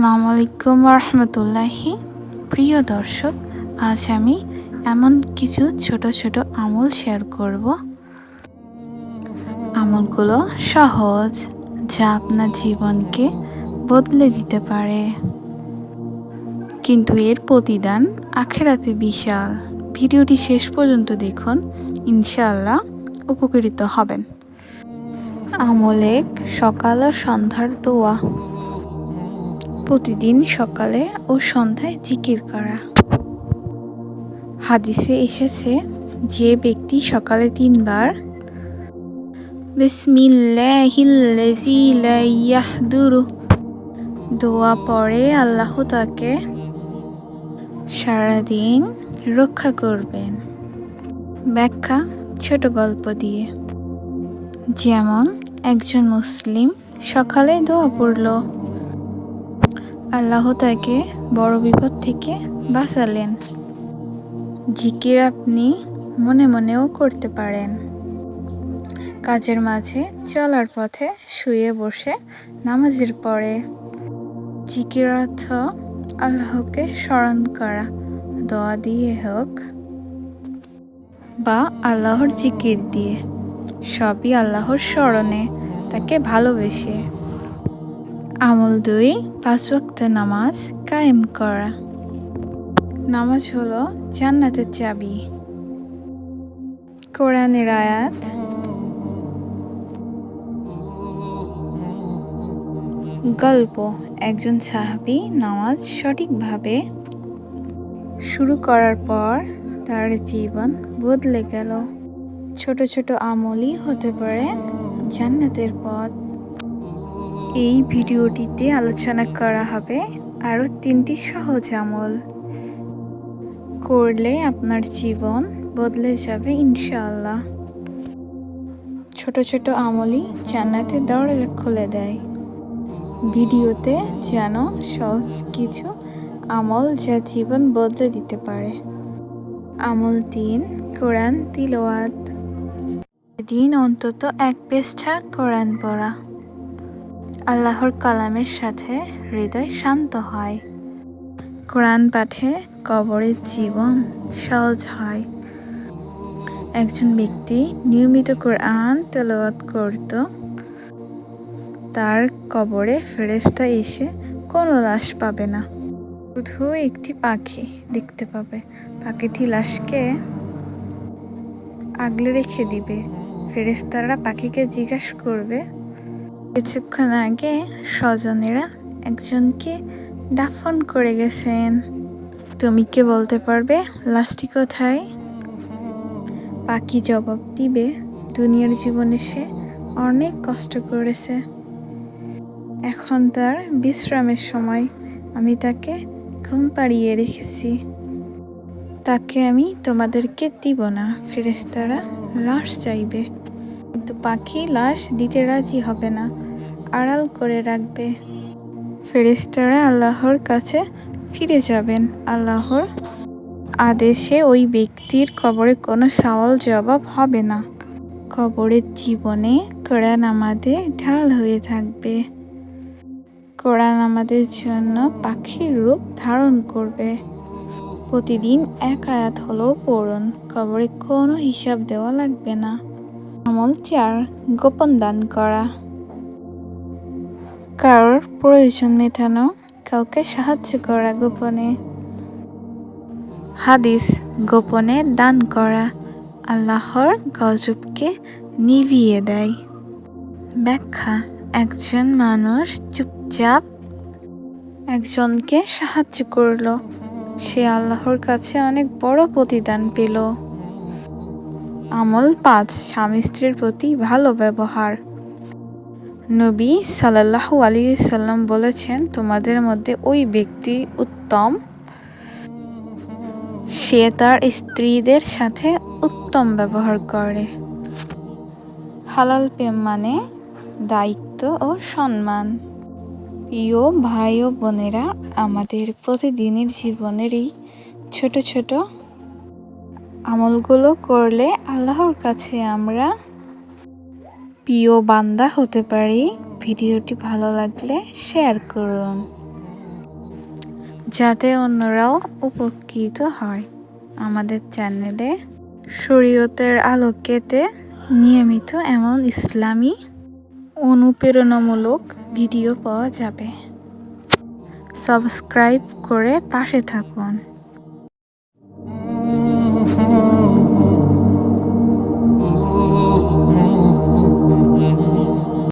আসসালামু আলাইকুম রহমতুল্লাহি প্রিয় দর্শক, আজ আমি এমন কিছু ছোট ছোট আমল শেয়ার করব। আমলগুলো সহজ, যা আপনার জীবনকে বদলে দিতে পারে। কিন্তু এর প্রতিদান আখেরাতে বিশাল। ভিডিওটি শেষ পর্যন্ত দেখুন, ইনশাআল্লাহ উপকৃত হবেন। আমল এক সকাল ও সন্ধ্যার দোয়া। প্রতিদিন সকালে ও সন্ধ্যায় জিকির করা। হাদিসে এসেছে, যে ব্যক্তি সকালে তিনবার দোয়া পরে আল্লাহ তাকে সারাদিন রক্ষা করবেন। ব্যাখ্যা, ছোট গল্প দিয়ে। যেমন, একজন মুসলিম সকালে দোয়া পড়ল। আল্লাহ তাকে বড় বিপদ থেকে বাঁচালেন। জিকির আপনি মনে মনেও করতে পারেন। কাজের মাঝে চলার পথে শুয়ে বসে নামাজের পরে। জিকির অর্থ আল্লাহকে স্মরণ করা, দোয়া দিয়ে হোক বা আল্লাহর জিকির দিয়ে। সবই আল্লাহর স্মরণে তাকে ভালোবেসে। আমল দুই, পাঁচ ওয়াক্ত নামাজ কায়েম করা। নামাজ হলো জান্নাতের চাবি। কোরআনের আয়াত। গল্প। একজন সাহাবি নামাজ সঠিকভাবে শুরু করার পর তার জীবন বদলে গেল। ছোট ছোট আমলই হতে পারে জান্নাতের পথ। এই ভিডিওটিতে আলোচনা করা হবে আরও তিনটি সহজ আমল। করলে আপনার জীবন বদলে যাবে ইনশাআল্লাহ। ছোট ছোট আমলই জান্নাতের দরজা খুলে দেয়। ভিডিওতে যেন সহজ কিছু আমল যা জীবন বদলে দিতে পারে। আমল তিন, কোরআন তিলওয়াত। দিন অন্তত এক পৃষ্ঠা কোরআন পড়া। আল্লাহর কালামের সাথে হৃদয় শান্ত হয়। কোরআন পাঠে কবরের জীবন সহজ হয়। একজন ব্যক্তি নিয়মিত কোরআন তেলাওয়াত করত, তার কবরে ফেরেস্তা এসে কোনো লাশ পাবে না। শুধু একটি পাখি দেখতে পাবে। পাখিটি লাশকে আগলে রেখে দিবে। ফেরেস্তারা পাখিকে জিজ্ঞাসা করবে কিছুক্ষণ আগে স্বজনেরা একজনকে দাফন করে গেছেন। তুমি কে বলতে পারবে, লাশটি কোথায়? পাখি জবাব দিবে, দুনিয়ার জীবনে সে অনেক কষ্ট করেছে। এখন তার বিশ্রামের সময়। আমি তাকে ঘুম পাড়িয়ে রেখেছি। তাকে আমি তোমাদেরকে দিব না ফেরেস্তারা লাশ চাইবে। কিন্তু পাখি লাশ দিতে রাজি হবে না। আড়াল করে রাখবে। ফেরেস্তারা আল্লাহর কাছে ফিরে যাবেন। আল্লাহর আদেশে ওই ব্যক্তির কবরে কোনো সওয়াল জবাব হবে না। কবরের জীবনে কোরআন আমাদের ঢাল হয়ে থাকবে। কোরআন আমাদের জন্য পাখির রূপ ধারণ করবে। প্রতিদিন এক আয়াত হলেও পড়ুন। কবরে কোনো হিসাব দেওয়া লাগবে না। আমল চার গোপন দান করা। কারোর প্রয়োজন মেটানো, কাউকে সাহায্য করা গোপনে। হাদিস গোপনে দান করা আল্লাহর গজবকে নিভিয়ে দেয়। ব্যাখ্যা, একজন মানুষ চুপচাপ একজনকে সাহায্য করল। সে আল্লাহর কাছে অনেক বড় প্রতিদান পেল। আমল পাঁচ স্বামী স্ত্রীর প্রতি ভালো ব্যবহার। নবী সাল্লাহু আলী সাল্লাম বলেছেন, তোমাদের মধ্যে ওই ব্যক্তি উত্তম। সে তার স্ত্রীদের সাথে উত্তম ব্যবহার করে। হালাল প্রেম মানে দায়িত্ব ও সম্মান। প্রিয় ভাই ও বোনেরা, আমাদের প্রতিদিনের জীবনেরই ছোট ছোট আমলগুলো করলে আল্লাহর কাছে আমরা প্রিয় বান্দা হতে পারি। ভিডিওটি ভালো লাগলে শেয়ার করুন, যাতে অন্যরাও উপকৃত হয়। আমাদের চ্যানেলে শরীয়তের আলোকেতে নিয়মিত এমন ইসলামী অনুপ্রেরণামূলক ভিডিও পাওয়া যাবে। সাবস্ক্রাইব করে পাশে থাকুন।